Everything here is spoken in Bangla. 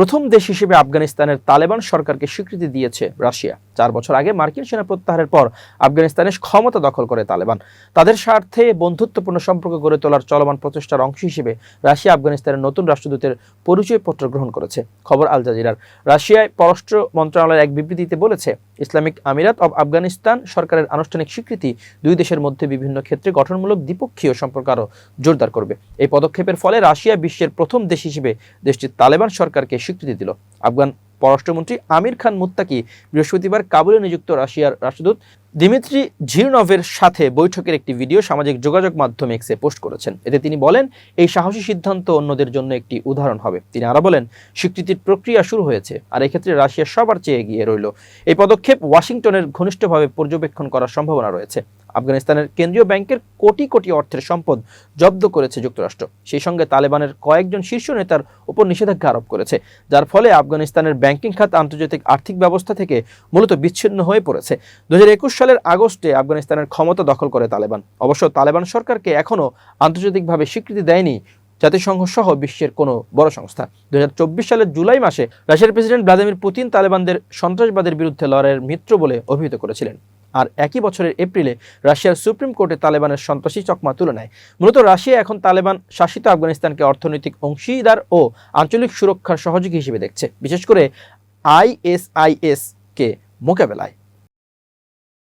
প্রথম দেশ হিসেবে আফগানিস্তানের তালেবান সরকারকে স্বীকৃতি দিয়েছে রাশিয়া। চার বছর আগে মার্কিন সেনা প্রত্যাহারের পর আফগানিস্তানের ক্ষমতা দখল করে তালেবান। তাদের স্বার্থে বন্ধুত্বপূর্ণ সম্পর্ক গড়ে তোলার চলমান প্রচেষ্টার অংশ হিসেবে রাশিয়া আফগানিস্তানের নতুন রাষ্ট্রদূতের পরিচয়পত্র গ্রহণ করেছে, খবর আল জাজিরার। রাশিয়ায় পররাষ্ট্র মন্ত্রণালয়ের এক বিবৃতিতে বলেছে, ইসলামিক আমিরাত অব আফগানিস্তান সরকারের আনুষ্ঠানিক স্বীকৃতি দুই দেশের মধ্যে বিভিন্ন ক্ষেত্রে গঠনমূলক দ্বিপক্ষীয় সম্পর্ক আরও জোরদার করবে। এই পদক্ষেপের ফলে রাশিয়া বিশ্বের প্রথম দেশ হিসেবে দেশটির তালেবান সরকারকে স্বীকৃতি দিল। আফগান পররাষ্ট্রমন্ত্রী আমির খান মুত্তাকি বৃহস্পতিবার কাবুলে নিযুক্ত রাশিয়ার রাষ্ট্রদূত দিমিত্রি ঝিরনভের সাথে বৈঠকের একটি ভিডিও সামাজিক যোগাযোগ মাধ্যমে এক্সে পোস্ট করেছেন। এতে তিনি বলেন, এই সাহসী সিদ্ধান্ত অন্যদের জন্য একটি উদাহরণ হবে। তিনি আরও বলেন, স্বীকৃতির প্রক্রিয়া শুরু হয়েছে আর এক্ষেত্রে রাশিয়া সবার চেয়ে এগিয়ে রইল। এই পদক্ষেপ ওয়াশিংটনের ঘনিষ্ঠভাবে পর্যবেক্ষণ করার সম্ভাবনা রয়েছে। আফগানিস্তানের কেন্দ্রীয় ব্যাংকের কোটি কোটি অর্থের সম্পদ জব্দ করেছে যুক্তরাষ্ট্র। সেই সঙ্গে তালেবানের কয়েকজন শীর্ষ নেতার উপর নিষেধাজ্ঞা আরোপ করেছে, যার ফলে আফগানিস্তানের ব্যাংকিং খাত আন্তর্জাতিক আর্থিক ব্যবস্থা থেকে মূলত বিচ্ছিন্ন হয়ে পড়েছে। দু সালের আগস্টে আফগানিস্তানের ক্ষমতা দখল করে তালেবান। অবশ্য তালেবান সরকারকে এখনও আন্তর্জাতিকভাবে স্বীকৃতি দেয়নি জাতিসংঘ সহ বিশ্বের কোনো বড় সংস্থা। দুই হাজার চব্বিশ সালের জুলাই মাসে রাশিয়ার প্রেসিডেন্ট ভ্লাদিমির পুতিন তালেবানদের সন্ত্রাসবাদের বিরুদ্ধে লড়াইয়ের মিত্র বলে অভিহিত করেছিলেন। আর একই বছরের এপ্রিলে রাশিয়ার সুপ্রিম কোর্টে তালেবানের সন্ত্রাসী চকমা তুলে নেয় মূলত রাশিয়া এখন তালেবান শাসিত আফগানিস্তানকে অর্থনৈতিক অংশীদার ও আঞ্চলিক সুরক্ষার সহযোগী হিসেবে দেখছে। বিশেষ করে আইএসআইএস কে মোকাবেলায়।